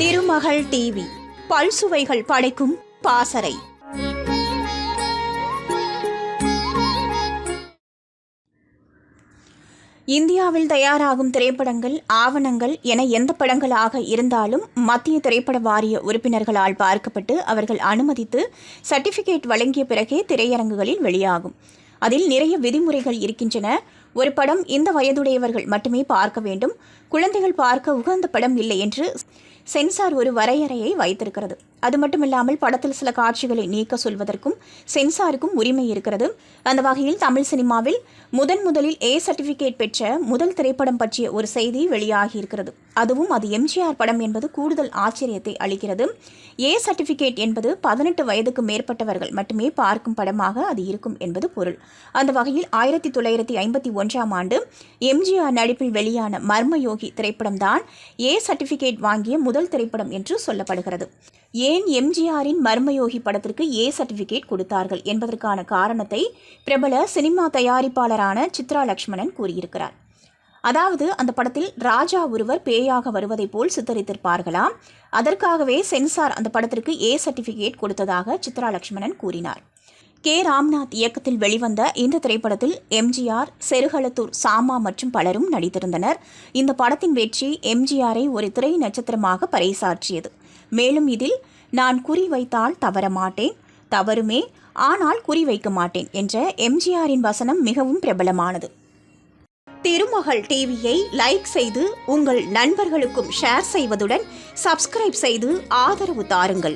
திருமகள் TV பல்சுவைகள் படைக்கும் பாசறை. இந்தியாவில் தயாராகும் திரைப்படங்கள் ஆவணங்கள் என எந்த படங்களாக இருந்தாலும் மத்திய திரைப்பட வாரிய உறுப்பினர்களால் பார்க்கப்பட்டு அவர்கள் அனுமதித்து சர்டிபிகேட் வழங்கிய பிறகே திரையரங்குகளில் வெளியாகும். அதில் நிறைய விதிமுறைகள் இருக்கின்றன. ஒரு படம் இந்த வயதுடையவர்கள் மட்டுமே பார்க்க வேண்டும். குழந்தைகள் பார்க்க உகந்த படம் இல்லை என்று சென்சார் ஒரு வரையறையை வைத்திருக்கிறது. அது மட்டுமில்லாமல் படத்தில் சில காட்சிகளை நீக்க சொல்வதற்கும் சென்சாருக்கும் உரிமை இருக்கிறது. அந்த வகையில் தமிழ் சினிமாவில் முதன் முதலில் ஏ சர்டிபிகேட் பெற்ற முதல் திரைப்படம் பற்றிய ஒரு செய்தி வெளியாகியிருக்கிறது அதுவும் அது எம்ஜிஆர் படம் என்பது கூடுதல் ஆச்சரியத்தை அளிக்கிறது. ஏ சர்டிபிகேட் என்பது பதினெட்டு வயதுக்கு மேற்பட்டவர்கள் மட்டுமே பார்க்கும் படமாக அது இருக்கும் என்பது பொருள். அந்த வகையில் ஆயிரத்தி தொள்ளாயிரத்தி ஐம்பத்தி ஒன்றாம் ஆண்டு எம்ஜிஆர் நடிப்பில் வெளியான மர்மயோகி திரைப்படம்தான் ஏ சர்டிபிகேட் வாங்கிய முதல் திரைப்படம் என்று சொல்லப்படுகிறது. ஏ ஏன் எம்ஜிஆரின் மர்மயோகி படத்திற்கு ஏ சர்டிபிகேட் கொடுத்தார்கள் என்பதற்கான காரணத்தை பிரபல சினிமா தயாரிப்பாளரான சித்ரா லக்ஷ்மணன் கூறியிருக்கிறார். அதாவது அந்த படத்தில் ராஜா ஒருவர் பேயாக வருவதைப் போல் சித்தரித்திருப்பார்களாம். அதற்காகவே சென்சார் அந்த படத்திற்கு ஏ சர்டிபிகேட் கொடுத்ததாக சித்ரா லக்ஷ்மணன் கூறினார். கே. ராம்நாத் இயக்கத்தில் வெளிவந்த இந்த திரைப்படத்தில் எம்ஜிஆர் செருகளத்தூர் சாமா மற்றும் பலரும் நடித்திருந்தனர். இந்த படத்தின் வெற்றி எம்ஜிஆரை ஒரு திரை நட்சத்திரமாக பறைசாற்றியது. மேலும் இதில் நான் குறிவைத்தால் தவற மாட்டேன் தவறுமே ஆனால் குறிவைக்க மாட்டேன் என்ற எம்ஜிஆரின் வசனம் மிகவும் பிரபலமானது. திருமகள் டிவியை லைக் செய்து உங்கள் நண்பர்களுக்கும் ஷேர் செய்வதுடன் சப்ஸ்கிரைப் செய்து ஆதரவு தாருங்கள்.